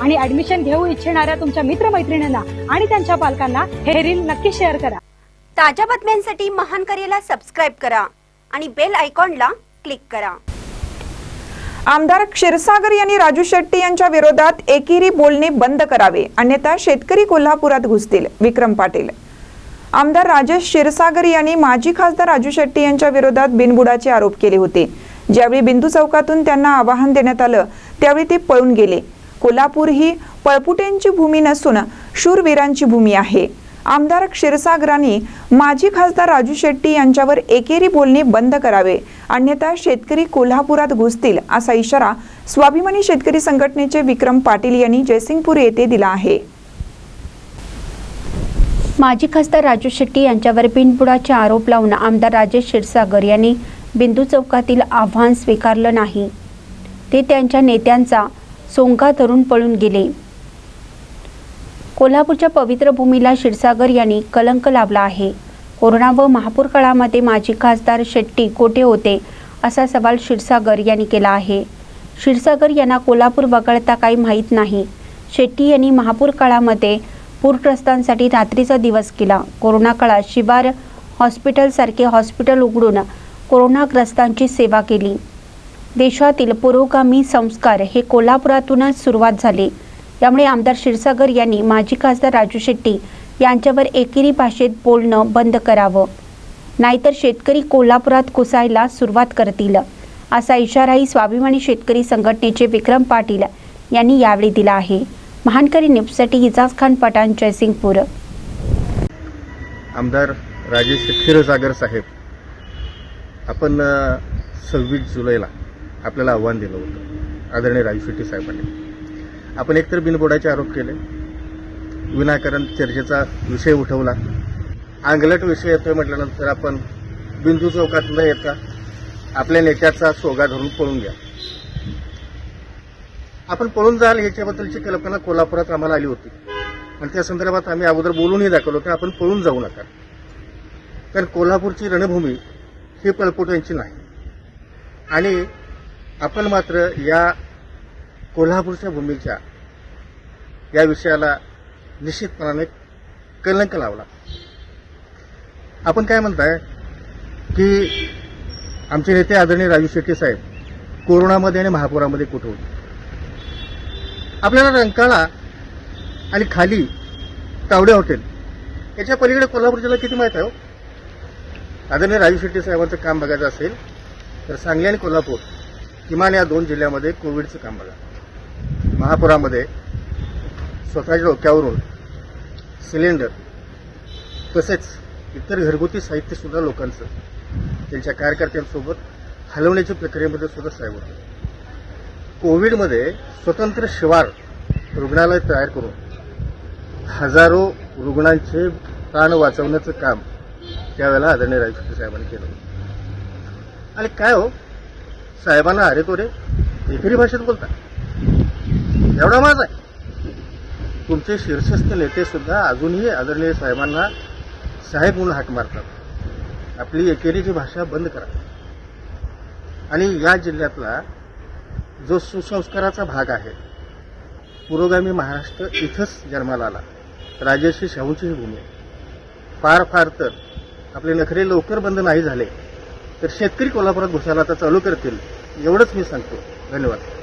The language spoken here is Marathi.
आणि ऍडमिशन घेऊ इच्छिणाऱ्या तुमच्या मित्रमैत्रिणींना आणि त्यांच्या पालकांना हे रील नक्की शेअर करा. ताज्या बातम्यांसाठी महान करेला सबस्क्राईब करा आणि बेल आयकॉनला क्लिक करा. आमदार क्षीरसागर यांनी राजू शेट्टी यांच्या विरोधात एकेरी बोलणे बंद करावे अन्यथा शेतकरी कोल्हापुरात घुसतील विक्रम पाटील. आमदार राजेश क्षीरसागर यांनी माजी खासदार राजू शेट्टी यांच्या विरोधात बिनबुडाचे आरोप केले होते. ज्यावेळी बिंदू चौकातून त्यांना आवाहन देण्यात आलं त्यावेळी ते पळून गेले. कोल्हापूर ही पळपुटेंची भूमी नसून शूरवीरांची भूमी आहे. आमदार क्षीरसागरांनी माजी खासदार राजू शेट्टी यांच्यावर एकेरी बोलणे बंद करावे. अन्यथा शेतकरी कोल्हापुरात घुसतील असा इशारा स्वाभिमानी शेतकरी संघटनेचे विक्रम पाटील यांनी जयसिंगपूर येथे दिला आहे. माजी खासदार राजू शेट्टी यांच्यावर बिनबुडाचे आरोप लावून आमदार राजेश क्षीरसागर यांनी बिंदू चौकातील आव्हान स्वीकारलं नाही. ते त्यांच्या नेत्यांचा सोंगा धरून पळून गेले. कोल्हापूरच्या पवित्र भूमीला क्षीरसागर यांनी कलंक लावला आहे. कोरोना व महापूर काळामध्ये माजी खासदार शेट्टी कोठे होते असा सवाल क्षीरसागर यांनी केला आहे. क्षीरसागर यांना कोल्हापूर वगळता काही माहीत नाही. शेट्टी यांनी महापूर काळामध्ये पूरग्रस्तांसाठी रात्रीचा दिवस केला. कोरोना काळात शिवार हॉस्पिटलसारखे हॉस्पिटल उघडून कोरोनाग्रस्तांची सेवा केली. देशातील पुरोगामी संस्कार हे कोल्हापुरातूनच सुरुवात झाले. यामुळे आमदार क्षीरसागर यांनी माजी खासदार राजू शेट्टी यांच्यावर एकेरी भाषेत बोलणं बंद करावं. नाहीतर शेतकरी कोल्हापुरात कोसायला सुरुवात करतील असा इशाराही स्वाभिमानी शेतकरी संघटनेचे विक्रम पाटील यांनी यावेळी दिला आहे. महानकरी न्यूजसाठी हिजाज खान पठाण जयसिंगपूर. आमदार राजेश क्षीरसागर साहेब आपण सव्वीस जुलैला आपल्याला आव्हान दिलं होतं. आदरणीय राजू शेट्टी साहेबांनी. आपण एकतर बिनबोडाचे आरोप केले. विनाकारण चर्चेचा विषय उठवला. आंगलट विषय येतोय म्हटल्यानंतर आपण बिंदू चौकात न येता आपल्या नेत्याचा सोगा धरून पळून घ्या. आपण पळून जाल याच्याबद्दलची कल्पना कोल्हापुरात आम्हाला आली होती. आणि त्या संदर्भात आम्ही अगोदर बोलूनही दाखवलं होतं. आपण पळून जाऊ नका. कारण कोल्हापूरची रणभूमी ही पळपोट्यांची नाही. आणि आपण मात्र या कोल्हापूरच्या भूमीच्या या विषयाला निश्चितपणाने कलंक लावला. आपण काय म्हणताय की आमचे नेते आदरणीय राजू शेट्टी साहेब कोरोनामध्ये आणि महापुरामध्ये कुठे होते? आपल्याला रंकाळा आणि खाली तावडे हॉटेल याच्या पलीकडे कोल्हापूर जिल्हा किती माहीत आहे हो? आदरणीय राजू शेट्टी साहेबांचं काम बघायचं असेल तर सांगली आणि कोल्हापूर किमान या दोन जिल्ह्यामध्ये कोविडचं काम बघा. महापुरामध्ये स्वतःच्या डोक्यावरून सिलेंडर तसेच इतर घरगुती साहित्यसुद्धा लोकांचं त्यांच्या कार्यकर्त्यांसोबत हलवण्याच्या प्रक्रियेमध्ये सुद्धा साहेब होते. कोविडमध्ये स्वतंत्र शिवार रुग्णालय तयार करून हजारो रुग्णांचे प्राण वाचवण्याचं काम त्यावेळेला आदरणीय राजशेट्टी साहेबांनी केलं. आणि काय हो? साहेबांना अरे तो रे एकेरी भाषेत बोलता. एवढा माझा आहे. तुमचे शीर्षस्थ नेतेसुद्धा अजूनही आदरणीय साहेबांना साहेब म्हणून हाक मारतात. आपली एकेरीची भाषा बंद करा. आणि या जिल्ह्यातला जो सुसंस्काराचा भाग आहे पुरोगामी महाराष्ट्र इथंच जन्माला आला. राजेश्री शाहूंची ही भूमी आहे. फार फार तर आपले नखरे लवकर बंद नाही झाले. तर शेतकरी कोल्हापुरात घुसायला आता चालू करतील एवढंच मी सांगतो. धन्यवाद.